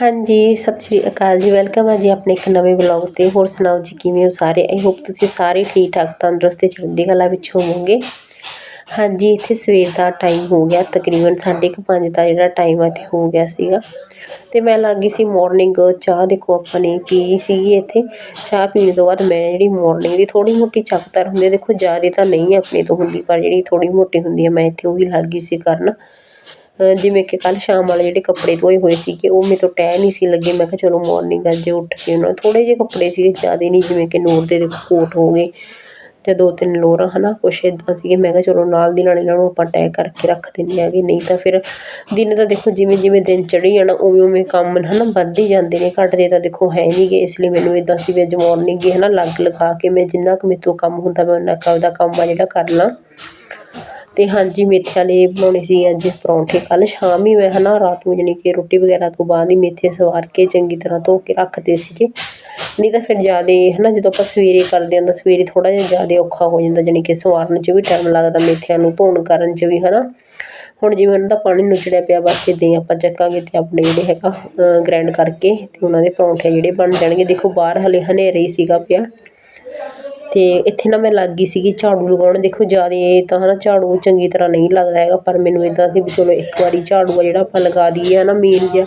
ਹਾਂਜੀ, ਸਤਿ ਸ਼੍ਰੀ ਅਕਾਲ ਜੀ। ਵੈਲਕਮ ਹੈ ਜੀ ਆਪਣੇ ਇੱਕ ਨਵੇਂ ਵਲੌਗ ਤੇ। ਹੋਰ ਸੁਣਾਓ ਜੀ, ਕਿਵੇਂ ਹੋ ਸਾਰੇ? ਆਈ ਹੋਪ ਤੁਸੀਂ ਸਾਰੇ ਠੀਕ ਠਾਕ ਤੰਦਰੁਸਤ ਤੇ ਚੜ੍ਹਦੀ ਕਲਾ ਵਿੱਚ ਹੋਵੋਗੇ। ਹਾਂਜੀ, ਇੱਥੇ ਸਵੇਰ ਦਾ ਟਾਈਮ ਹੋ ਗਿਆ। ਤਕਰੀਬਨ 5:30 ਦਾ ਜਿਹੜਾ ਟਾਈਮ ਆ, ਇੱਥੇ ਹੋ ਗਿਆ ਸੀਗਾ। ਤੇ ਮੈਂ ਲੱਗ ਗਈ ਸੀ ਮਾਰਨਿੰਗ ਚਾਹ। ਦੇਖੋ ਆਪਾਂ ਨੇ ਪੀ ਸੀਗੀ ਇੱਥੇ। ਚਾਹ ਪੀਣ ਤੋਂ ਬਾਅਦ ਮੈਂ ਜਿਹੜੀ ਮਾਰਨਿੰਗ ਦੀ ਥੋੜੀ ਮੋਟੀ ਚੱਕਤਰ ਹੁੰਦੀ ਦੇਖੋ ਜ਼ਿਆਦਾ ਤਾਂ ਨਹੀਂ ਆਪਣੇ ਤੋਂ ਹੁੰਦੀ, ਪਰ ਜਿਹੜੀ ਥੋੜੀ ਮੋਟੀ ਹੁੰਦੀ ਹੈ ਮੈਂ ਇੱਥੇ ਉਹ ਵੀ ਲੱਗ ਗਈ ਸੀ ਕਰਨ। ਜਿਵੇਂ ਕਿ ਕੱਲ੍ਹ ਸ਼ਾਮ ਵਾਲੇ ਜਿਹੜੇ ਕੱਪੜੇ ਧੋਏ ਹੋਏ ਸੀਗੇ, ਉਹ ਮੇਰੇ ਤੋਂ ਟਹਿ ਨਹੀਂ ਸੀ ਲੱਗੇ। ਮੈਂ ਕਿਹਾ, ਚਲੋ ਮੋਰਨਿੰਗ ਅੱਜ ਉੱਠ ਕੇ ਉਹਨਾਂ ਥੋੜ੍ਹੇ ਜਿਹੇ ਕੱਪੜੇ ਸੀਗੇ ਜ਼ਿਆਦਾ ਨਹੀਂ, ਜਿਵੇਂ ਕਿ ਨੂਰ ਦੇ ਕੋਟ ਹੋ ਗਏ ਤੇ ਦੋ ਤਿੰਨ ਲੋਰਾਂ ਨਾ ਕੁਛ ਇੱਦਾਂ ਸੀਗੇ। ਮੈਂ ਕਿਹਾ, ਚਲੋ ਨਾਲ ਦੀ ਨਾਲ ਇਹਨਾਂ ਨੂੰ ਆਪਾਂ ਟੈ ਕਰਕੇ ਰੱਖ ਦਿੰਦੇ ਆਗੇ ਨਹੀਂ ਤਾਂ ਫਿਰ ਦਿਨ ਤਾਂ ਦੇਖੋ ਜਿਵੇਂ ਜਿਵੇਂ ਦਿਨ ਚੜ੍ਹੀ ਜਾਣਾ, ਉਵੇਂ ਉਵੇਂ ਕੰਮ ਹੈ ਹਨਾ ਵੱਧਦੇ ਜਾਂਦੇ ਨੇ। ਘੱਟਦੇ ਤਾਂ ਦੇਖੋ ਹੈ ਨਹੀਂ ਗੇ, ਇਸ ਲਈ ਮੈਨੂੰ ਇੱਦਾਂ ਸੀ ਵੀ ਅੱਜ ਮੋਰਨਿੰਗ ਹੀ ਹੈ ਨਾ ਲੱਗ ਲਗਾ ਕੇ ਮੈਂ ਜਿੰਨਾ ਕੁ ਮੇਰੇ ਤੋਂ ਕੰਮ ਹੁੰਦਾ, ਮੈਂ ਉਹਨਾਂ ਕੁ ਆਪਦਾ ਕੰਮ ਆ ਜਿਹੜਾ ਕਰ ਲਾਂ। ਅਤੇ ਹਾਂਜੀ ਮੇਥੇ ਵਾਲੇ ਬਣਾਉਣੇ ਸੀ ਅੱਜ ਪਰੌਂਠੇ। ਕੱਲ੍ਹ ਸ਼ਾਮ ਹੀ ਮੈਂ ਹੈ ਨਾ ਰਾਤ ਨੂੰ ਜਾਣੀ ਕਿ ਰੋਟੀ ਵਗੈਰਾ ਤੋਂ ਬਾਅਦ ਹੀ ਮੇਥੇ ਸਵਾਰ ਕੇ ਚੰਗੀ ਤਰ੍ਹਾਂ ਧੋ ਕੇ ਰੱਖਦੇ ਸੀਗੇ। ਨਹੀਂ ਤਾਂ ਫਿਰ ਜ਼ਿਆਦਾ ਹੈ ਨਾ ਜਦੋਂ ਆਪਾਂ ਸਵੇਰੇ ਕਰਦੇ ਹਾਂ ਤਾਂ ਸਵੇਰੇ ਥੋੜ੍ਹਾ ਜਿਹਾ ਜ਼ਿਆਦਾ ਔਖਾ ਹੋ ਜਾਂਦਾ, ਜਾਣੀ ਕਿ ਸਵਾਰਨ 'ਚ ਵੀ ਟਾਈਮ ਲੱਗਦਾ ਮੇਥਿਆਂ ਨੂੰ ਧੋਣ ਕਰਨ 'ਚ ਵੀ ਹੈ ਨਾ ਹੁਣ ਜਿਵੇਂ ਉਹਨਾਂ ਦਾ ਪਾਣੀ ਨੁਚੜਿਆ ਪਿਆ, ਬਸ ਇੱਦਾਂ ਹੀ ਆਪਾਂ ਚੱਕਾਂਗੇ ਅਤੇ ਆਪਣੇ ਜਿਹੜੇ ਹੈਗਾ ਗ੍ਰੈਂਡ ਕਰਕੇ ਅਤੇ ਉਹਨਾਂ ਦੇ ਪਰੌਂਠੇ ਜਿਹੜੇ ਬਣ ਜਾਣਗੇ। ਦੇਖੋ ਬਾਹਰ ਹਾਲੇ ਹਨੇਰਾ ਹੀ ਸੀਗਾ ਪਿਆ। ਅਤੇ ਇੱਥੇ ਨਾ ਮੈਂ ਲੱਗ ਗਈ ਸੀਗੀ ਝਾੜੂ ਲਗਾਉਣ। ਦੇਖੋ ਜ਼ਿਆਦਾ ਤਾਂ ਹੈ ਨਾ ਝਾੜੂ ਚੰਗੀ ਤਰ੍ਹਾਂ ਨਹੀਂ ਲੱਗਦਾ ਹੈਗਾ, ਪਰ ਮੈਨੂੰ ਇੱਦਾਂ ਸੀ ਵੀ ਚਲੋ ਇੱਕ ਵਾਰੀ ਝਾੜੂ ਆ ਜਿਹੜਾ ਆਪਾਂ ਲਗਾ ਦਈਏ ਨਾ ਮੇਨ ਜਿਹਾ।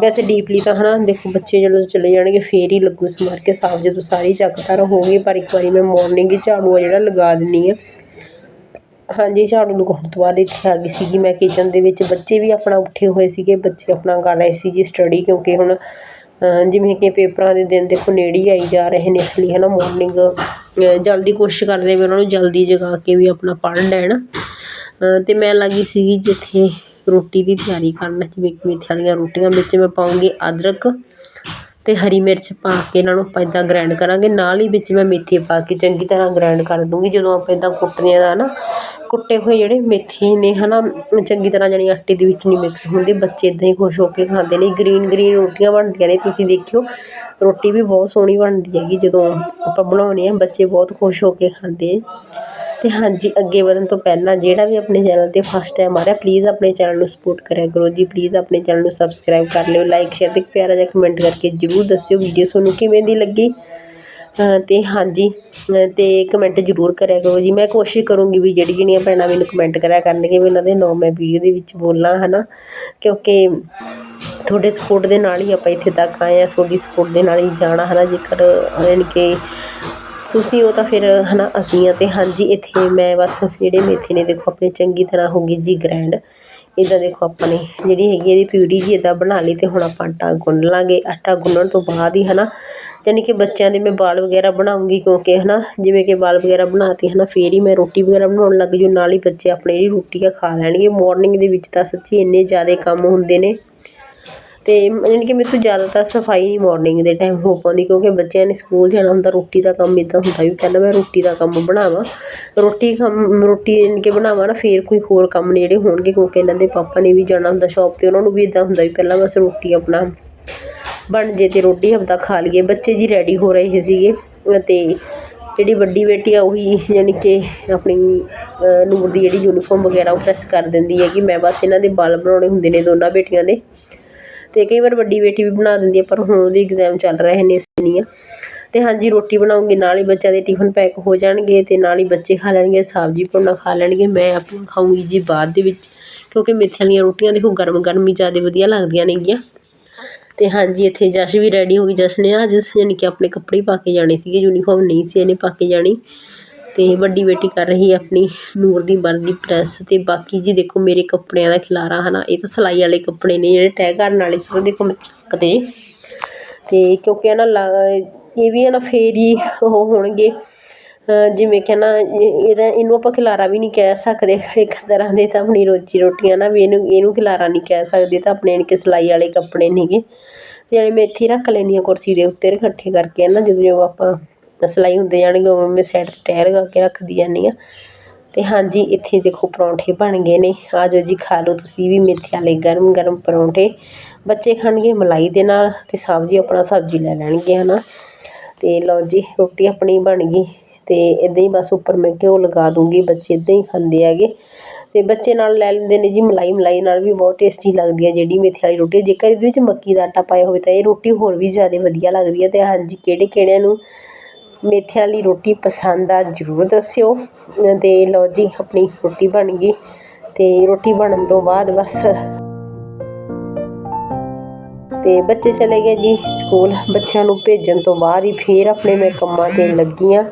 ਵੈਸੇ ਡੀਪਲੀ ਤਾਂ ਹੈ ਨਾ ਦੇਖੋ ਬੱਚੇ ਜਦੋਂ ਚਲੇ ਜਾਣਗੇ ਫਿਰ ਹੀ ਲੱਗੂ ਸੰਭਾਰ ਕੇ ਸਾਫ਼ ਜਦੋਂ ਸਾਰੀ ਚੱਕਤਾਰ ਹੋ ਗਈ ਪਰ ਇੱਕ ਵਾਰੀ ਮੈਂ ਮੋਰਨਿੰਗ ਹੀ ਝਾੜੂ ਆ ਜਿਹੜਾ ਲਗਾ ਦਿੰਦੀ ਹਾਂ ਹਾਂਜੀ, ਝਾੜੂ ਲਗਾਉਣ ਤੋਂ ਬਾਅਦ ਇੱਥੇ ਆ ਗਈ ਸੀਗੀ ਮੈਂ ਕਿਚਨ ਦੇ ਵਿੱਚ। ਬੱਚੇ ਵੀ ਆਪਣਾ ਉੱਠੇ ਹੋਏ ਸੀਗੇ, ਬੱਚੇ ਆਪਣਾ ਕਰ ਰਹੇ ਸੀ ਜੀ ਸਟੱਡੀ ਕਿਉਂਕਿ ਹੁਣ ਜਿਵੇਂ ਕਿ ਪੇਪਰਾਂ ਦੇ ਦਿਨ ਦੇਖੋ ਨੇੜੇ ਹੀ ਆਈ ਜਾ ਰਹੇ ਨੇ ਇਸ ਲਈ ਹੈ ਨਾ ਮੋਰਨਿੰਗ ਜਲਦੀ ਕੋਸ਼ਿਸ਼ ਕਰਦੇ ਵੀ ਉਹਨਾਂ ਨੂੰ ਜਲਦੀ ਜਗਾ ਕੇ ਵੀ ਆਪਣਾ ਪੜ੍ਹ ਲੈਣ। ਅਤੇ ਤੇ ਮੈਂ ਲੱਗੀ ਸੀਗੀ ਜਿੱਥੇ ਰੋਟੀ ਦੀ ਤਿਆਰੀ ਕਰਨ, ਜਿਵੇਂ ਕਿ ਮੇਥੇ ਵਾਲੀਆਂ ਰੋਟੀਆਂ ਵਿੱਚ ਮੈਂ ਪਾਉਂਗੀ ਅਦਰਕ। ਅਤੇ ਹਰੀ ਮਿਰਚ ਪਾ ਕੇ ਇਹਨਾਂ ਨੂੰ ਆਪਾਂ ਇੱਦਾਂ ਗ੍ਰੈਂਡ ਕਰਾਂਗੇ। ਨਾਲ ਹੀ ਵਿੱਚ ਮੈਂ ਮੇਥੀ ਪਾ ਕੇ ਚੰਗੀ ਤਰ੍ਹਾਂ ਗ੍ਰੈਂਡ ਕਰ ਦੂੰਗੀ। ਜਦੋਂ ਆਪਾਂ ਇੱਦਾਂ ਕੁੱਟਦੇ ਆ ਨਾ, ਕੁੱਟੇ ਹੋਏ ਜਿਹੜੇ ਮੇਥੇ ਨੇ ਹੈ ਨਾ ਚੰਗੀ ਤਰ੍ਹਾਂ ਜਾਣੀ ਆਟੇ ਦੇ ਵਿੱਚ ਨਹੀਂ ਮਿਕਸ ਹੁੰਦੇ। ਬੱਚੇ ਇੱਦਾਂ ਹੀ ਖੁਸ਼ ਹੋ ਕੇ ਖਾਂਦੇ ਨੇ। ਗ੍ਰੀਨ ਗ੍ਰੀਨ ਰੋਟੀਆਂ ਬਣਦੀਆਂ ਨੇ, ਤੁਸੀਂ ਦੇਖਿਓ। ਰੋਟੀ ਵੀ ਬਹੁਤ ਸੋਹਣੀ ਬਣਦੀ ਹੈਗੀ ਜਦੋਂ ਆਪਾਂ ਬਣਾਉਂਦੇ ਹਾਂ, ਬੱਚੇ ਬਹੁਤ ਖੁਸ਼ ਹੋ ਕੇ ਖਾਂਦੇ ਅਤੇ ਹਾਂਜੀ, ਅੱਗੇ ਵਧਣ ਤੋਂ ਪਹਿਲਾਂ ਜਿਹੜਾ ਵੀ ਆਪਣੇ ਚੈਨਲ ਤੇ ਫਸਟ ਟਾਈਮ ਆ ਰਿਹਾ ਪਲੀਜ਼ ਆਪਣੇ ਚੈਨਲ ਨੂੰ ਸਪੋਰਟ ਕਰਿਆ ਕਰੋ ਜੀ ਪਲੀਜ਼ ਆਪਣੇ ਚੈਨਲ ਨੂੰ ਸਬਸਕ੍ਰਾਈਬ ਕਰ ਲਿਓ ਲਾਈਕ ਸ਼ੇਅਰ ਅਤੇ ਪਿਆਰਾ ਜਿਹਾ ਕਮੈਂਟ ਕਰਕੇ ਜਰੂਰ ਦੱਸਿਓ ਵੀਡੀਓ ਤੁਹਾਨੂੰ ਕਿਵੇਂ ਦੀ ਲੱਗੀ। ਅਤੇ ਹਾਂਜੀ ਅਤੇ ਕਮੈਂਟ ਜ਼ਰੂਰ ਕਰਿਆ ਕਰੋ ਜੀ। ਮੈਂ ਕੋਸ਼ਿਸ਼ ਕਰੂੰਗੀ ਵੀ ਜਿਹੜੀ ਜਿਹੜੀਆਂ ਭੈਣਾਂ ਮੈਨੂੰ ਕਮੈਂਟ ਕਰਿਆ ਕਰਨਗੇ ਵੀ ਉਹਨਾਂ ਦੇ ਨਾਮ ਮੈਂ ਵੀਡੀਓ ਦੇ ਵਿੱਚ ਬੋਲਾਂ ਹੈ ਨਾ ਕਿਉਂਕਿ ਤੁਹਾਡੇ ਸਪੋਰਟ ਦੇ ਨਾਲ ਹੀ ਆਪਾਂ ਇੱਥੇ ਤੱਕ ਆਏ ਆ ਤੁਹਾਡੀ ਸਪੋਰਟ ਦੇ ਨਾਲ ਹੀ ਜਾਣਾ ਹੈ ਨਾ ਜੇਕਰ, ਯਾਨੀ ਕਿ ਤੁਸੀਂ ਉਹ ਤਾਂ ਫਿਰ ਹੈ ਨਾ ਅਸੀਂ ਹਾਂ ਅਤੇ ਹਾਂਜੀ, ਇੱਥੇ ਮੈਂ ਬਸ ਜਿਹੜੇ ਮੇਥੇ ਨੇ, ਦੇਖੋ, ਆਪਣੇ ਚੰਗੀ ਤਰ੍ਹਾਂ ਹੋ ਗਈ ਜੀ ਗ੍ਰੈਂਡ ਇੱਦਾਂ ਦੇਖੋ ਆਪਾਂ ਨੇ, ਜਿਹੜੀ ਹੈਗੀ ਇਹਦੀ ਪਿਊਰੀ ਜੀ ਇੱਦਾਂ ਬਣਾ ਲਈ ਅਤੇ ਹੁਣ ਆਪਾਂ ਆਟਾ ਗੁੰਨ ਲਾਂਗੇ। ਆਟਾ ਗੁੰਨਣ ਤੋਂ ਬਾਅਦ ਹੀ ਹੈ ਨਾ ਯਾਨੀ ਕਿ ਬੱਚਿਆਂ ਦੇ ਮੈਂ ਬਾਲ ਵਗੈਰਾ ਬਣਾਉਂਗੀ ਕਿਉਂਕਿ ਹੈ ਨਾ ਜਿਵੇਂ ਕਿ ਬਾਲ ਵਗੈਰਾ ਬਣਾਤੇ ਹੈ ਨਾ ਫਿਰ ਹੀ ਮੈਂ ਰੋਟੀ ਵਗੈਰਾ ਬਣਾਉਣ ਲੱਗ ਜੂ, ਨਾਲ ਹੀ ਬੱਚੇ ਆਪਣੇ ਜਿਹੜੀ ਰੋਟੀ ਆ ਖਾ ਲੈਣਗੇ। ਮੋਰਨਿੰਗ ਦੇ ਵਿੱਚ ਤਾਂ ਸੱਚੀ ਇੰਨੇ ਜ਼ਿਆਦਾ ਕੰਮ ਹੁੰਦੇ ਨੇ। ਅਤੇ ਯਾਨੀ ਕਿ ਮੇਰੇ ਤੋਂ ਜ਼ਿਆਦਾਤਰ ਸਫ਼ਾਈ ਨਹੀਂ ਮਾਰਨਿੰਗ ਦੇ ਟਾਈਮ ਹੋ ਪਾਉਂਦੀ, ਕਿਉਂਕਿ ਬੱਚਿਆਂ ਨੇ ਸਕੂਲ ਜਾਣਾ ਹੁੰਦਾ, ਰੋਟੀ ਦਾ ਕੰਮ ਇੱਦਾਂ ਹੁੰਦਾ ਵੀ ਪਹਿਲਾਂ ਮੈਂ ਰੋਟੀ ਦਾ ਕੰਮ ਬਣਾਵਾਂ, ਰੋਟੀ ਕੰਮ, ਰੋਟੀ ਯਾਨੀ ਕਿ ਬਣਾਵਾਂ ਨਾ, ਫਿਰ ਕੋਈ ਹੋਰ ਕੰਮ ਨੇ ਜਿਹੜੇ ਹੋਣਗੇ, ਕਿਉਂਕਿ ਇਹਨਾਂ ਦੇ ਪਾਪਾ ਨੇ ਵੀ ਜਾਣਾ ਹੁੰਦਾ ਸ਼ੋਪ ਤੇ, ਉਹਨਾਂ ਨੂੰ ਵੀ ਇੱਦਾਂ ਹੁੰਦਾ ਵੀ ਪਹਿਲਾਂ ਬਸ ਰੋਟੀ ਆਪਣਾ ਬਣ ਜੇ ਅਤੇ ਰੋਟੀ ਆਪਦਾ ਖਾ ਲਈਏ। ਬੱਚੇ ਜੀ ਰੈਡੀ ਹੋ ਰਹੇ ਸੀਗੇ ਅਤੇ ਜਿਹੜੀ ਵੱਡੀ ਬੇਟੀ ਆ, ਉਹੀ ਯਾਨੀ ਕਿ ਆਪਣੀ ਨੂਰ ਦੀ ਜਿਹੜੀ ਯੂਨੀਫਾਰਮ ਵਗੈਰਾ ਉਹ ਪ੍ਰੈਸ ਕਰ ਦਿੰਦੀ ਹੈ ਕਿ ਮੈਂ ਬਸ ਇਹਨਾਂ ਦੇ ਬਾਲ ਬਣਾਉਣੇ ਹੁੰਦੇ ਨੇ ਦੋਨਾਂ ਬੇਟੀਆਂ ਦੇ। ਅਤੇ ਕਈ ਵਾਰ ਵੱਡੀ ਬੇਟੀ ਵੀ ਬਣਾ ਦਿੰਦੀ ਹੈ ਪਰ ਹੁਣ ਉਹਦੇ ਇਗਜ਼ਾਮ ਚੱਲ ਰਹੇ ਨੇ ਇਸ ਨਹੀਂ ਆ। ਤੇ ਹਾਂਜੀ, ਰੋਟੀ ਬਣਾਉਂਗੀ, ਨਾਲ ਹੀ ਬੱਚਿਆਂ ਦੇ ਟਿਫਨ ਪੈਕ ਹੋ ਜਾਣਗੇ ਅਤੇ ਨਾਲ ਹੀ ਬੱਚੇ ਖਾ ਲੈਣਗੇ, ਸਬਜ਼ੀ ਭੁੰਨਾ ਖਾ ਲੈਣਗੇ, ਮੈਂ ਆਪਣਾ ਖਾਊਂਗੀ ਜੀ ਬਾਅਦ ਦੇ ਵਿੱਚ, ਕਿਉਂਕਿ ਮੇਥਿਆਂ ਵਾਲੀਆਂ ਰੋਟੀਆਂ ਦੇਖੋ ਗਰਮ ਗਰਮ ਹੀ ਜ਼ਿਆਦਾ ਵਧੀਆ ਲੱਗਦੀਆਂ ਨੇਗੀਆਂ। ਅਤੇ ਹਾਂਜੀ, ਇੱਥੇ ਜਸ਼ ਵੀ ਰੈਡੀ ਹੋ ਗਈ, ਜਸ਼ ਨੇ ਅੱਜ ਯਾਨੀ ਕਿ ਆਪਣੇ ਕੱਪੜੇ ਪਾ ਕੇ ਜਾਣੇ ਸੀਗੇ ਯੂਨੀਫਾਰਮ ਨਹੀਂ ਸੀ ਇਹਨੇ ਪਾ ਕੇ ਜਾਣੀ। ਅਤੇ ਵੱਡੀ ਬੇਟੀ ਕਰ ਰਹੀ ਹੈ ਆਪਣੀ ਨੂਰ ਦੀ ਵਰਦੀ ਪ੍ਰੈੱਸ ਅਤੇ ਬਾਕੀ ਜੀ ਦੇਖੋ ਮੇਰੇ ਕੱਪੜਿਆਂ ਦਾ ਖਿਲਾਰਾ ਹੈ ਨਾ ਇਹ ਤਾਂ ਸਿਲਾਈ ਵਾਲੇ ਕੱਪੜੇ ਨੇ ਜਿਹੜੇ ਤੈਅ ਕਰਨ ਵਾਲੇ ਸੀ, ਉਹ ਦੇਖੋ ਮੈਂ ਚੱਕਦੇ। ਤੇ ਕਿਉਂਕਿ ਹੈ ਨਾ ਇਹ ਵੀ ਹੈ ਨਾ ਫਿਰ ਹੀ ਉਹ ਹੋਣਗੇ। ਜਿਵੇਂ ਕਿ ਨਾ ਇਹਦਾ, ਇਹਨੂੰ ਆਪਾਂ ਖਿਲਾਰਾ ਵੀ ਨਹੀਂ ਕਹਿ ਸਕਦੇ ਇੱਕ ਤਰ੍ਹਾਂ ਦੇ ਤਾਂ ਆਪਣੀ ਰੋਜੀ ਰੋਟੀਆਂ ਨਾ ਵੀ ਇਹਨੂੰ ਇਹਨੂੰ ਖਿਲਾਰਾ ਨਹੀਂ ਕਹਿ ਸਕਦੇ ਤਾਂ ਆਪਣੇ ਕਿ ਸਿਲਾਈ ਵਾਲੇ ਕੱਪੜੇ ਨੇਗੇ। ਤੇ ਜਿਹੜੇ ਮੈਂ ਇੱਥੇ ਰੱਖ ਲੈਂਦੀ ਹਾਂ ਕੁਰਸੀ ਦੇ ਉੱਤੇ ਇਕੱਠੇ ਕਰਕੇ ਨਾ ਜਦੋਂ ਆਪਾਂ ਜਦੋਂ ਸਿਲਾਈ ਹੁੰਦੇ ਜਾਣਗੇ ਉਵੇਂ ਮੈਂ ਸਾਈਡ 'ਤੇ ਟਾਇਰ ਲਗਾ ਕੇ ਰੱਖਦੀ ਜਾਂਦੀ ਹਾਂ। ਅਤੇ ਹਾਂਜੀ, ਇੱਥੇ ਦੇਖੋ ਪਰੌਂਠੇ ਬਣ ਗਏ ਨੇ। ਆ ਜਾਓ ਜੀ ਖਾ ਲਓ ਤੁਸੀਂ ਵੀ ਮੇਥੇ ਵਾਲੇ ਗਰਮ ਗਰਮ ਪਰੌਂਠੇ। ਬੱਚੇ ਖਾਣਗੇ ਮਲਾਈ ਦੇ ਨਾਲ ਅਤੇ ਸਬਜ਼ੀ ਆਪਣਾ ਸਬਜ਼ੀ ਲੈ ਲੈਣਗੇ ਹੈ ਨਾ ਅਤੇ ਲਓ ਜੀ, ਰੋਟੀ ਆਪਣੀ ਬਣ ਗਈ। ਅਤੇ ਇੱਦਾਂ ਹੀ ਬਸ ਉੱਪਰ ਮੈਂ ਘਿਓ ਲਗਾ ਦੂੰਗੀ, ਬੱਚੇ ਇੱਦਾਂ ਹੀ ਖਾਂਦੇ ਹੈਗੇ। ਅਤੇ ਬੱਚੇ ਨਾਲ ਲੈ ਲੈਂਦੇ ਨੇ ਜੀ ਮਲਾਈ। ਮਲਾਈ ਨਾਲ ਵੀ ਬਹੁਤ ਟੇਸਟੀ ਲੱਗਦੀ ਹੈ ਜਿਹੜੀ ਮੇਥੇ ਵਾਲੀ ਰੋਟੀ। ਜੇਕਰ ਇਹਦੇ ਵਿੱਚ ਮੱਕੀ ਦਾ ਆਟਾ ਪਾਇਆ ਹੋਵੇ ਤਾਂ ਇਹ ਰੋਟੀ ਹੋਰ ਵੀ ਜ਼ਿਆਦਾ ਵਧੀਆ ਲੱਗਦੀ ਹੈ। ਅਤੇ ਹਾਂਜੀ ਕਿਹੜੇ ਕਿਹੜਿਆਂ ਨੂੰ ਮੇਥਿਆਂ ਵਾਲੀ ਰੋਟੀ ਪਸੰਦ ਆ, ਜ਼ਰੂਰ ਦੱਸਿਓ। ਅਤੇ ਲਓ ਜੀ, ਆਪਣੀ ਰੋਟੀ ਬਣ ਗਈ। ਅਤੇ ਰੋਟੀ ਬਣਨ ਤੋਂ ਬਾਅਦ ਬਸ। ਤੇ ਬੱਚੇ ਚਲੇ ਗਏ ਜੀ ਸਕੂਲ। ਬੱਚਿਆਂ ਨੂੰ ਭੇਜਣ ਤੋਂ ਬਾਅਦ ਹੀ ਫੇਰ ਆਪਣੇ ਮੈਂ ਕੰਮਾਂ ਤੇ ਲੱਗੀ ਹਾਂ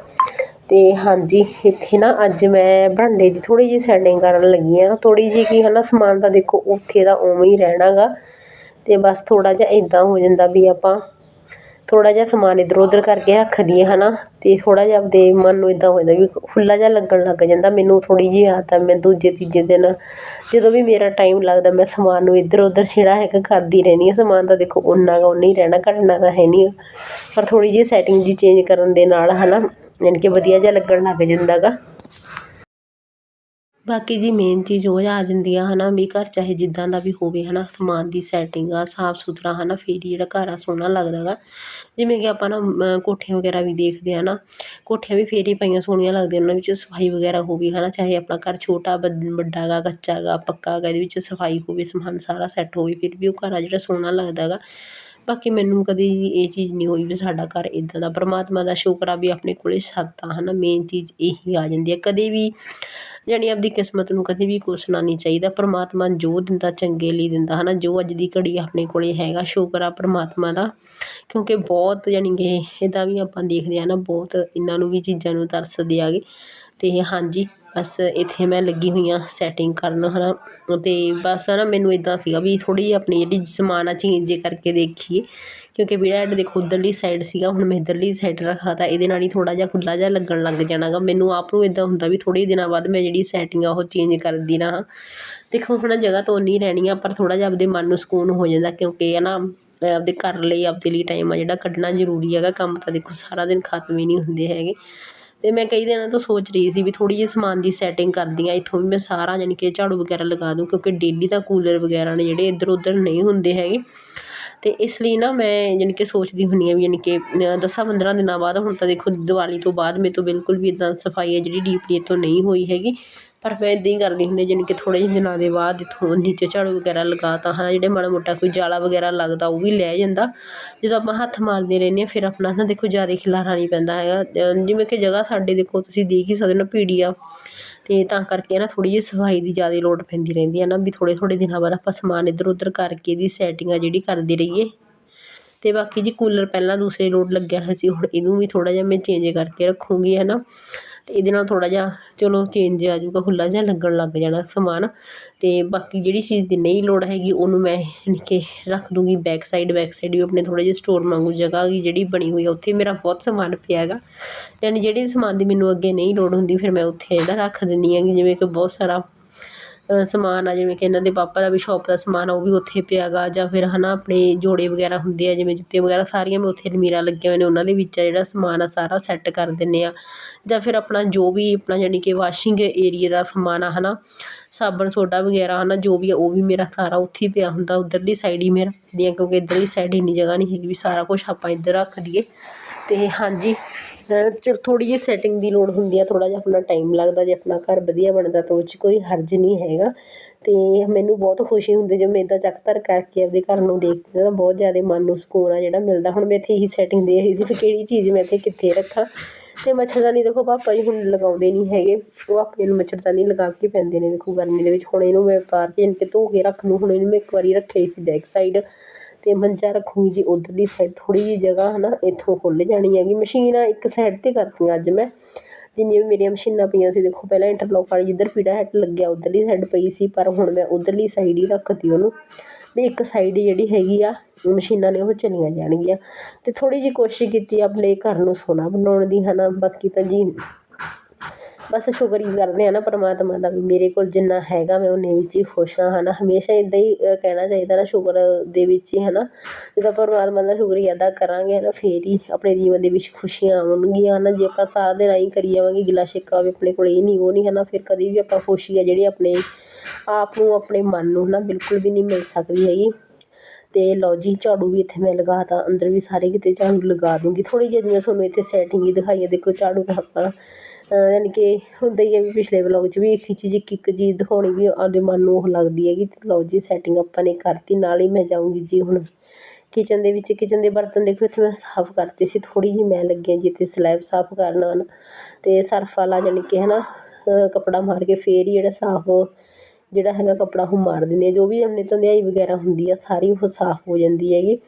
ਤੇ ਹਾਂਜੀ, ਇੱਥੇ ਨਾ ਅੱਜ ਮੈਂ ਬਰਾਂਡੇ ਦੀ ਥੋੜੀ ਜਿਹੀ ਸੈਟਿੰਗ ਕਰਨ ਲੱਗੀ ਹਾਂ। ਥੋੜੀ ਜਿਹੀ ਕੀ ਹਨਾ, ਸਮਾਨ ਤਾਂ ਦੇਖੋ ਉੱਥੇ ਦਾ ਉਵੇਂ ਹੀ ਰਹਿਣਾ ਗਾ ਤੇ ਬਸ ਥੋੜਾ ਜਿਹਾ ਇਦਾਂ ਹੋ ਜਾਂਦਾ ਵੀ ਆਪਾਂ ਥੋੜ੍ਹਾ ਜਿਹਾ ਸਮਾਨ ਇੱਧਰ ਉੱਧਰ ਕਰਕੇ ਰੱਖਦੀ ਰੱਖ ਹੈ ਨਾ ਅਤੇ ਥੋੜ੍ਹਾ ਜਿਹਾ ਆਪਦੇ ਮਨ ਨੂੰ ਇੱਦਾਂ ਹੋ ਜਾਂਦਾ ਵੀ ਖੁੱਲ੍ਹਾ ਜਿਹਾ ਲੱਗਣ ਲੱਗ ਜਾਂਦਾ, ਮੈਨੂੰ ਥੋੜ੍ਹੀ ਜਿਹੀ ਆਦਤ ਆ, ਮੈਂ ਦੂਜੇ, ਤੀਜੇ ਦਿਨ ਜਦੋਂ ਵੀ ਮੇਰਾ ਟਾਈਮ ਲੱਗਦਾ, ਮੈਂ ਸਮਾਨ ਨੂੰ ਇੱਧਰ ਉੱਧਰ ਜਿਹੜਾ ਹੈਗਾ ਕਰਦੀ ਰਹਿੰਦੀ ਹਾਂ। ਸਮਾਨ ਤਾਂ ਦੇਖੋ, ਓਨਾ ਗਾ ਓਨਾ ਹੀ ਰਹਿਣਾ ਘਟਣਾ ਤਾਂ ਹੈ ਨਹੀਂ। ਪਰ ਥੋੜ੍ਹੀ ਜਿਹੀ ਸੈਟਿੰਗ ਜੀ ਚੇਂਜ ਕਰਨ ਦੇ ਨਾਲ ਹੈ ਨਾ ਯਾਨੀ ਕਿ ਵਧੀਆ ਜਿਹਾ ਲੱਗਣ ਲੱਗ ਜਾਂਦਾ ਗਾ। ਬਾਕੀ ਜੀ ਮੇਨ ਚੀਜ਼ ਉਹ ਆ ਜਾਂਦੀ ਆ ਹੈ ਨਾ ਵੀ ਘਰ ਚਾਹੇ ਜਿੱਦਾਂ ਦਾ ਵੀ ਹੋਵੇ ਹੈ ਨਾ ਸਮਾਨ ਦੀ ਸੈਟਿੰਗ ਆ ਸਾਫ਼ ਸੁਥਰਾ ਹੈ ਨਾ ਫਿਰ ਹੀ ਜਿਹੜਾ ਘਰ ਆ ਸੋਹਣਾ ਲੱਗਦਾ ਗਾ। ਜਿਵੇਂ ਕਿ ਆਪਾਂ ਨਾ ਕੋਠੀਆਂ ਵਗੈਰਾ ਵੀ ਦੇਖਦੇ ਹਾਂ ਨਾ, ਕੋਠੀਆਂ ਵੀ ਫਿਰ ਹੀ ਪਾਈਆਂ ਸੋਹਣੀਆਂ ਲੱਗਦੀਆਂ, ਉਹਨਾਂ ਵਿੱਚ ਸਫ਼ਾਈ ਵਗੈਰਾ ਹੋਵੇ ਹੈ ਨਾ ਚਾਹੇ ਆਪਣਾ ਘਰ ਛੋਟਾ ਵੱਡ- ਵੱਡਾ ਗਾ, ਕੱਚਾ ਗਾ, ਪੱਕਾ ਗਾ, ਇਹਦੇ ਵਿੱਚ ਸਫ਼ਾਈ ਹੋਵੇ, ਸਮਾਨ ਸਾਰਾ ਸੈੱਟ ਹੋਵੇ, ਫਿਰ ਵੀ ਉਹ ਘਰ ਆ ਜਿਹੜਾ ਸੋਹਣਾ ਲੱਗਦਾ ਗਾ। ਬਾਕੀ ਮੈਨੂੰ ਕਦੇ ਇਹ ਚੀਜ਼ ਨਹੀਂ ਹੋਈ ਵੀ ਸਾਡਾ ਘਰ ਇੱਦਾਂ ਦਾ ਪਰਮਾਤਮਾ ਦਾ ਸ਼ੁਕਰ ਆ ਵੀ ਆਪਣੇ ਕੋਲ ਛੱਤ ਆ ਹੈ ਨਾ ਮੇਨ ਚੀਜ਼ ਇਹੀ ਆ ਜਾਂਦੀ ਹੈ ਕਦੇ ਵੀ ਜਾਣੀ ਆਪਦੀ ਕਿਸਮਤ ਨੂੰ ਕਦੇ ਵੀ ਕੋਸਣਾ ਨਹੀਂ ਚਾਹੀਦਾ। ਪਰਮਾਤਮਾ ਜੋ ਦਿੰਦਾ ਚੰਗੇ ਲਈ ਦਿੰਦਾ ਹੈ ਨਾ ਜੋ ਅੱਜ ਦੀ ਘੜੀ ਆਪਣੇ ਕੋਲ ਹੈਗਾ, ਸ਼ੁਕਰ ਆ ਪਰਮਾਤਮਾ ਦਾ। ਕਿਉਂਕਿ ਬਹੁਤ ਜਾਣੀ ਕਿ ਇੱਦਾਂ ਵੀ ਆਪਾਂ ਦੇਖਦੇ ਆ ਨਾ, ਬਹੁਤ ਇਹਨਾਂ ਨੂੰ ਵੀ ਚੀਜ਼ਾਂ ਨੂੰ ਤਰਸਦੇ ਆਗੇ ਅਤੇ ਹਾਂਜੀ ਬਸ ਇੱਥੇ ਮੈਂ ਲੱਗੀ ਹੋਈ ਹਾਂ ਸੈਟਿੰਗ ਕਰਨ ਹੈ ਨਾ ਅਤੇ ਬਸ ਹੈ ਨਾ ਮੈਨੂੰ ਇੱਦਾਂ ਸੀਗਾ ਵੀ ਥੋੜ੍ਹੀ ਜਿਹੀ ਆਪਣੀ ਜਿਹੜੀ ਸਮਾਨ ਆ ਚੇਂਜ ਕਰਕੇ ਦੇਖੀਏ, ਕਿਉਂਕਿ ਬੈੱਡ ਦੇਖੋ ਉਧਰਲੀ ਸਾਈਡ ਸੀਗਾ, ਹੁਣ ਮੈਂ ਇੱਧਰਲੀ ਸਾਈਡ ਰੱਖਾ ਤਾਂ ਇਹਦੇ ਨਾਲ ਹੀ ਥੋੜ੍ਹਾ ਜਿਹਾ ਖੁੱਲ੍ਹਾ ਜਿਹਾ ਲੱਗਣ ਲੱਗ ਜਾਣਾ ਗਾ ਮੈਨੂੰ ਆਪ ਨੂੰ ਇੱਦਾਂ ਹੁੰਦਾ ਵੀ ਥੋੜ੍ਹੇ ਦਿਨਾਂ ਬਾਅਦ ਮੈਂ ਜਿਹੜੀ ਸੈਟਿੰਗ ਆ ਉਹ ਚੇਂਜ ਕਰਦੀ ਰਹਾਂ। ਦੇਖੋ ਹੁਣ ਜਗ੍ਹਾ ਤਾਂ ਉਨੀ ਰਹਿਣੀ ਆ, ਪਰ ਥੋੜ੍ਹਾ ਜਿਹਾ ਆਪਦੇ ਮਨ ਨੂੰ ਸਕੂਨ ਹੋ ਜਾਂਦਾ, ਕਿਉਂਕਿ ਹੈ ਨਾ ਆਪਦੇ ਘਰ ਲਈ, ਆਪਦੇ ਲਈ ਟਾਈਮ ਆ ਜਿਹੜਾ ਕੱਢਣਾ ਜ਼ਰੂਰੀ ਹੈਗਾ, ਕੰਮ ਤਾਂ ਦੇਖੋ ਸਾਰਾ ਦਿਨ ਖਤਮ ਹੀ ਨਹੀਂ ਹੁੰਦੇ ਹੈਗੇ। ਅਤੇ ਮੈਂ ਕਈ ਦਿਨਾਂ ਤੋਂ ਸੋਚ ਰਹੀ ਸੀ ਵੀ ਥੋੜ੍ਹੀ ਜਿਹੀ ਸਮਾਨ ਦੀ ਸੈਟਿੰਗ ਕਰਦੀ ਹਾਂ, ਇੱਥੋਂ ਵੀ ਮੈਂ ਸਾਰਾ ਯਾਨੀ ਕਿ ਝਾੜੂ ਵਗੈਰਾ ਲਗਾ ਦੂੰ, ਕਿਉਂਕਿ ਡੇਲੀ ਤਾਂ ਕੂਲਰ ਵਗੈਰਾ ਨੇ ਜਿਹੜੇ ਇੱਧਰ ਉੱਧਰ ਨਹੀਂ ਹੁੰਦੇ ਹੈਗੇ। ਅਤੇ ਇਸ ਲਈ ਨਾ ਮੈਂ ਯਾਨੀ ਕਿ ਸੋਚਦੀ ਹੁੰਦੀ ਹਾਂ ਵੀ ਯਾਨੀ ਕਿ ਦਸਾਂ ਪੰਦਰਾਂ ਦਿਨਾਂ ਬਾਅਦ ਹੁਣ ਤਾਂ ਦੇਖੋ ਦੀਵਾਲੀ ਤੋਂ ਬਾਅਦ ਮੇਰੇ ਤੋਂ ਬਿਲਕੁਲ ਵੀ ਇੱਦਾਂ ਸਫ਼ਾਈ ਹੈ ਜਿਹੜੀ ਡੀਪਲੀ ਇੱਥੋਂ ਨਹੀਂ ਹੋਈ ਹੈਗੀ। ਪਰ ਮੈਂ ਇੱਦਾਂ ਹੀ ਕਰਦੀ ਹੁੰਦੀ ਯਾਨੀ ਕਿ ਥੋੜ੍ਹੇ ਜਿਹੇ ਦਿਨਾਂ ਦੇ ਬਾਅਦ ਇੱਥੋਂ ਨੀਚੇ ਝਾੜੂ ਵਗੈਰਾ ਲਗਾ ਤਾਂ ਹੈ ਨਾ ਜਿਹੜੇ ਮਾੜਾ ਮੋਟਾ ਕੋਈ ਜਾਲਾ ਵਗੈਰਾ ਲੱਗਦਾ ਉਹ ਵੀ ਲੈ ਜਾਂਦਾ। ਜਦੋਂ ਆਪਾਂ ਹੱਥ ਮਾਰਦੇ ਰਹਿੰਦੇ ਹਾਂ ਫਿਰ ਆਪਣਾ ਨਾ ਦੇਖੋ ਜ਼ਿਆਦਾ ਖਿਲਾਰਾ ਨਹੀਂ ਪੈਂਦਾ ਹੈਗਾ। ਜਿਵੇਂ ਕਿ ਜਗ੍ਹਾ ਸਾਡੇ ਦੇਖੋ ਤੁਸੀਂ ਦੇਖ ਹੀ ਸਕਦੇ ਹੋ ਨਾ ਪੀੜੀ ਆ ਅਤੇ ਤਾਂ ਕਰਕੇ ਨਾ ਥੋੜ੍ਹੀ ਜਿਹੀ ਸਫ਼ਾਈ ਦੀ ਜ਼ਿਆਦਾ ਲੋੜ ਪੈਂਦੀ ਰਹਿੰਦੀ ਹੈ ਨਾ, ਵੀ ਥੋੜ੍ਹੇ ਥੋੜ੍ਹੇ ਦਿਨਾਂ ਬਾਅਦ ਆਪਾਂ ਸਮਾਨ ਇੱਧਰ ਉੱਧਰ ਕਰਕੇ ਇਹਦੀ ਸੈਟਿੰਗ ਆ ਜਿਹੜੀ ਕਰਦੇ ਰਹੀਏ। ਅਤੇ ਬਾਕੀ ਜੀ ਕੂਲਰ ਪਹਿਲਾਂ ਦੂਸਰੇ ਲੋਡ ਲੱਗਿਆ ਹੋਇਆ ਸੀ, ਹੁਣ ਇਹਨੂੰ ਵੀ ਥੋੜ੍ਹਾ ਜਿਹਾ ਮੈਂ ਚੇਂਜ ਕਰਕੇ ਰੱਖੂੰਗੀ ਹੈ ਨਾ ਅਤੇ ਇਹਦੇ ਨਾਲ ਥੋੜ੍ਹਾ ਜਿਹਾ ਚਲੋ ਚੇਂਜ ਆ ਜੂਗਾ ਖੁੱਲਾ ਜਿਹਾ ਲੱਗਣ ਲੱਗ ਜਾਣਾ ਸਮਾਨ। ਅਤੇ ਬਾਕੀ ਜਿਹੜੀ ਚੀਜ਼ ਦੀ ਨਹੀਂ ਲੋੜ ਹੈਗੀ, ਉਹਨੂੰ ਮੈਂ ਯਾਨੀ ਕਿ ਰੱਖ ਦੂੰਗੀ ਬੈਕ ਸਾਈਡ ਬੈਕ ਸਾਈਡ ਵੀ ਆਪਣੇ ਥੋੜ੍ਹੇ ਜਿਹੇ ਸਟੋਰ ਵਾਂਗੂ ਜਗ੍ਹਾ ਹੈਗੀ ਜਿਹੜੀ ਬਣੀ ਹੋਈ ਆ, ਉੱਥੇ ਮੇਰਾ ਬਹੁਤ ਸਮਾਨ ਪਿਆ ਹੈਗਾ। ਯਾਨੀ ਜਿਹੜੇ ਸਮਾਨ ਦੀ ਮੈਨੂੰ ਅੱਗੇ ਨਹੀਂ ਲੋੜ ਹੁੰਦੀ, ਫਿਰ ਮੈਂ ਉੱਥੇ ਇਹਦਾ ਰੱਖ ਦਿੰਦੀ ਹੈਗੀ, ਜਿਵੇਂ ਕਿ ਬਹੁਤ ਸਾਰਾ ਸਮਾਨ ਆ, ਜਿਵੇਂ ਕਿ ਇਹਨਾਂ ਦੇ ਪਾਪਾ ਦਾ ਵੀ ਸ਼ੋਪ ਦਾ ਸਮਾਨ ਆ, ਉਹ ਵੀ ਉੱਥੇ ਪਿਆ ਗਾ ਜਾਂ ਫਿਰ ਹੈ ਨਾ ਆਪਣੇ ਜੋੜੇ ਵਗੈਰਾ ਹੁੰਦੇ ਆ, ਜਿਵੇਂ ਜੁੱਤੀਆਂ ਵਗੈਰਾ, ਸਾਰੀਆਂ ਮੈਂ ਉੱਥੇ ਅਲਮੀਰਾ ਲੱਗੀਆਂ ਹੋਈਆਂ ਨੇ, ਉਹਨਾਂ ਦੇ ਵਿੱਚ ਆ ਜਿਹੜਾ ਸਮਾਨ ਆ, ਸਾਰਾ ਸੈੱਟ ਕਰ ਦਿੰਦੇ ਹਾਂ ਜਾਂ ਫਿਰ ਆਪਣਾ ਜੋ ਵੀ, ਆਪਣਾ ਯਾਨੀ ਕਿ ਵਾਸ਼ਿੰਗ ਏਰੀਏ ਦਾ ਸਮਾਨ ਆ ਹੈ ਨਾ ਸਾਬਣ ਸੋਡਾ ਵਗੈਰਾ ਹੈ ਨਾ ਜੋ ਵੀ ਆ, ਉਹ ਵੀ ਮੇਰਾ ਸਾਰਾ ਉੱਥੇ ਹੀ ਪਿਆ ਹੁੰਦਾ, ਉੱਧਰਲੀ ਸਾਈਡ ਹੀ ਮੈਂ ਰੱਖਦੀ ਹਾਂ ਕਿਉਂਕਿ ਇੱਧਰਲੀ ਸਾਈਡ ਇੰਨੀ ਜਗ੍ਹਾ ਨਹੀਂ ਹੈਗੀ ਵੀ ਸਾਰਾ ਕੁਛ ਆਪਾਂ ਇੱਧਰ ਰੱਖ ਦਈਏ। ਤੇ ਹਾਂਜੀ ਚ ਥੋੜ੍ਹੀ ਜਿਹੀ ਸੈਟਿੰਗ ਦੀ ਲੋੜ ਹੁੰਦੀ ਆ, ਥੋੜ੍ਹਾ ਜਿਹਾ ਆਪਣਾ ਟਾਈਮ ਲੱਗਦਾ, ਜੇ ਆਪਣਾ ਘਰ ਵਧੀਆ ਬਣਦਾ ਤਾਂ ਉਹ 'ਚ ਕੋਈ ਹਰਜ ਨਹੀਂ ਹੈਗਾ। ਅਤੇ ਮੈਨੂੰ ਬਹੁਤ ਖੁਸ਼ੀ ਹੁੰਦੀ ਜਦੋਂ ਮੈਂ ਇੱਦਾਂ ਚੱਕ ਧਰ ਕਰਕੇ ਆਪਦੇ ਘਰ ਨੂੰ ਦੇਖਦੀ ਤਾਂ ਬਹੁਤ ਜ਼ਿਆਦਾ ਮਨ ਨੂੰ ਸਕੂਨ ਆ ਜਿਹੜਾ ਮਿਲਦਾ। ਹੁਣ ਮੈਂ ਇੱਥੇ ਇਹੀ ਸੈਟਿੰਗ ਦੇ ਰਹੀ ਸੀ ਵੀ ਕਿਹੜੀ ਚੀਜ਼ ਮੈਂ ਇੱਥੇ ਕਿੱਥੇ ਰੱਖਾਂ। ਅਤੇ ਮੱਛਰਦਾਨੀ ਦੇਖੋ ਪਾਪਾ ਜੀ ਹੁਣ ਲਗਾਉਂਦੇ ਨਹੀਂ ਹੈਗੇ। ਉਹ ਆਪਣੇ ਨੂੰ ਮੱਛਰਦਾਨੀ ਲਗਾ ਕੇ ਪੈਂਦੇ ਨੇ। ਦੇਖੋ ਗਰਮੀ ਦੇ ਵਿੱਚ ਹੁਣ ਇਹਨੂੰ ਮੈਂ ਉਤਾਰ ਕੇ ਇਨਕੇ ਧੋ ਕੇ ਰੱਖ ਲੂੰ ਹੁਣ ਇਹਨੂੰ ਮੈਂ ਇੱਕ ਵਾਰੀ ਰੱਖਿਆ ਸੀ ਬੈਕ ਸਾਈਡ ਅਤੇ ਮੰਜਾ ਰੱਖੂੰਗੀ ਜੀ ਉੱਧਰਲੀ ਸਾਈਡ ਥੋੜ੍ਹੀ ਜਿਹੀ ਜਗ੍ਹਾ ਹੈ ਨਾ ਇੱਥੋਂ ਖੁੱਲ੍ਹ ਜਾਣੀ ਹੈਗੀ। ਮਸ਼ੀਨਾਂ ਇੱਕ ਸਾਈਡ ਤੇ ਕਰਤੀਆਂ ਅੱਜ ਮੈਂ। ਜਿੰਨੀਆਂ ਵੀ ਮੇਰੀਆਂ ਮਸ਼ੀਨਾਂ ਪਈਆਂ ਸੀ, ਦੇਖੋ ਪਹਿਲਾਂ ਇੰਟਰਲੋਕ ਵਾਲੀ ਜਿੱਧਰ ਪੀੜਾ ਹੈਟ ਲੱਗਿਆ, ਉੱਧਰਲੀ ਸਾਈਡ ਪਈ ਸੀ, ਪਰ ਹੁਣ ਮੈਂ ਉੱਧਰਲੀ ਸਾਈਡ ਹੀ ਰੱਖਤੀ ਉਹਨੂੰ। ਵੀ ਇੱਕ ਸਾਈਡ ਜਿਹੜੀ ਹੈਗੀ ਆ ਮਸ਼ੀਨਾਂ ਨੇ ਉਹ ਚਲੀਆਂ ਜਾਣਗੀਆਂ। ਅਤੇ ਥੋੜ੍ਹੀ ਜਿਹੀ ਕੋਸ਼ਿਸ਼ ਕੀਤੀ ਆਪਣੇ ਘਰ ਨੂੰ ਸੋਹਣਾ ਬਣਾਉਣ ਦੀ ਹੈ ਨਾ ਬਾਕੀ ਤਾਂ ਜੀ ਬਸ ਸ਼ੁਕਰ ਹੀ ਕਰਦੇ ਹਾਂ ਨਾ ਪਰਮਾਤਮਾ ਦਾ ਵੀ ਮੇਰੇ ਕੋਲ ਜਿੰਨਾ ਹੈਗਾ ਮੈਂ ਓਨੇ ਵਿੱਚ ਹੀ ਖੁਸ਼ ਹਾਂ ਹੈ ਨਾ ਹਮੇਸ਼ਾ ਇੱਦਾਂ ਹੀ ਕਹਿਣਾ ਚਾਹੀਦਾ ਨਾ ਸ਼ੁਕਰ ਦੇ ਵਿੱਚ ਹੀ ਹੈ ਨਾ ਜਦੋਂ ਪਰਮਾਤਮਾ ਦਾ ਸ਼ੁਕਰੀਆ ਅਦਾ ਕਰਾਂਗੇ ਹੈ ਨਾ ਫਿਰ ਹੀ ਆਪਣੇ ਜੀਵਨ ਦੇ ਵਿੱਚ ਖੁਸ਼ੀਆਂ ਆਉਣਗੀਆਂ ਹੈ ਨਾ ਜੇ ਆਪਾਂ ਸਾਰਾ ਦਿਨ ਆਈ ਕਰੀ ਜਾਵਾਂਗੇ, ਗਿਲਾ ਸ਼ਿਕਵਾ ਵੀ ਆਪਣੇ ਕੋਲ ਇਹ ਨਹੀਂ, ਉਹ ਨਹੀਂ ਹੈ ਨਾ ਫਿਰ ਕਦੇ ਵੀ ਆਪਾਂ ਖੁਸ਼ੀ ਆ ਜਿਹੜੀ ਆਪਣੇ ਆਪ ਨੂੰ, ਆਪਣੇ ਮਨ ਨੂੰ ਨਾ ਬਿਲਕੁਲ ਵੀ ਨਹੀਂ ਮਿਲ ਸਕਦੀ ਹੈਗੀ। ਅਤੇ ਲਓ ਜੀ, ਝਾੜੂ ਵੀ ਇੱਥੇ ਮੈਂ ਲਗਾਤਾ ਅੰਦਰ ਵੀ ਸਾਰੇ ਕਿਤੇ ਝਾੜੂ ਲਗਾ ਦੂੰਗੀ। ਥੋੜ੍ਹੀ ਜਿਹੀ ਜਿਵੇਂ ਤੁਹਾਨੂੰ ਇੱਥੇ ਸੈਟਿੰਗ ਹੀ ਦਿਖਾਈ ਹੈ ਦੇਖੋ, ਝਾੜੂ ਦਾ ਆਪਾਂ ਯਾਨੀ ਕਿ ਹੁੰਦਾ ਹੀ ਹੈ ਵੀ ਪਿਛਲੇ ਵਲੌਗ 'ਚ ਵੀ ਇੱਕ ਚੀਜ਼ ਇੱਕ ਇੱਕ ਚੀਜ਼ ਦਿਖਾਉਣੀ ਵੀ ਆਪਦੇ ਮਨ ਨੂੰ ਉਹ ਲੱਗਦੀ ਹੈਗੀ ਤੇ ਲਓ ਜੀ ਸੈਟਿੰਗ ਆਪਾਂ ਨੇ ਕਰਤੀ, ਨਾਲ ਹੀ ਮੈਂ ਜਾਊਂਗੀ ਜੀ ਹੁਣ ਕਿਚਨ ਦੇ ਵਿੱਚ ਕਿਚਨ ਦੇ ਬਰਤਨ ਦੇਖੋ ਇੱਥੇ ਮੈਂ ਸਾਫ਼ ਕਰਤੇ ਸੀ, ਥੋੜ੍ਹੀ ਜਿਹੀ ਮੈਂ ਲੱਗੀ ਹਾਂ ਜੀ ਇੱਥੇ ਸਲੈਬ ਸਾਫ਼ ਕਰਨ ਨਾਲ ਤੇ ਸਰਫ ਵਾਲਾ ਜਾਣੀ ਕਿ ਹੈ ਨਾ ਕੱਪੜਾ ਮਾਰ ਕੇ ਫੇਰ ਹੀ ਜਿਹੜਾ ਸਾਫ਼ ਜਿਹੜਾ ਹੈਗਾ ਕੱਪੜਾ ਉਹ ਮਾਰ ਦਿੰਦੇ ਹਾਂ। ਜੋ ਵੀ ਆਪਣੇ ਧੰਦਿਆਈ ਵਗੈਰਾ ਹੁੰਦੀ ਆ, ਸਾਰੀ ਉਹ ਸਾਫ਼ ਹੋ ਜਾਂਦੀ ਹੈਗੀ।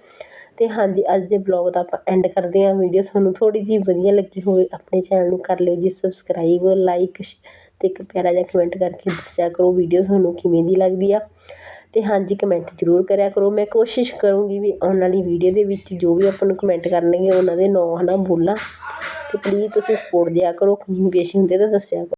ਅਤੇ ਹਾਂਜੀ, ਅੱਜ ਦੇ ਬਲੌਗ ਦਾ ਆਪਾਂ ਐਂਡ ਕਰਦੇ ਹਾਂ ਵੀਡੀਓ ਤੁਹਾਨੂੰ ਥੋੜ੍ਹੀ ਜਿਹੀ ਵਧੀਆ ਲੱਗੀ ਹੋਵੇ ਆਪਣੇ ਚੈਨਲ ਨੂੰ ਕਰ ਲਿਓ ਜੀ ਸਬਸਕ੍ਰਾਈਬ ਲਾਈਕ ਅਤੇ ਇੱਕ ਪਿਆਰਾ ਜਿਹਾ ਕਮੈਂਟ ਕਰਕੇ ਦੱਸਿਆ ਕਰੋ ਵੀਡੀਓ ਤੁਹਾਨੂੰ ਕਿਵੇਂ ਦੀ ਲੱਗਦੀ ਆ। ਅਤੇ ਹਾਂਜੀ ਕਮੈਂਟ ਜ਼ਰੂਰ ਕਰਿਆ ਕਰੋ। ਮੈਂ ਕੋਸ਼ਿਸ਼ ਕਰੂੰਗੀ ਵੀ ਆਉਣ ਵਾਲੀ ਵੀਡੀਓ ਦੇ ਵਿੱਚ ਜੋ ਵੀ ਆਪਾਂ ਨੂੰ ਕਮੈਂਟ ਕਰਨਗੇ, ਉਹਨਾਂ ਦੇ ਨਾਂ ਹੈ ਨਾ ਬੋਲਾਂ। ਅਤੇ ਪਲੀਜ਼ ਤੁਸੀਂ ਸਪੋਰਟ ਦਿਆ ਕਰੋ। ਕਮਿਊਨੀਕੇਸ਼ਨ ਹੁੰਦੇ ਤਾਂ ਦੱਸਿਆ ਕਰੋ।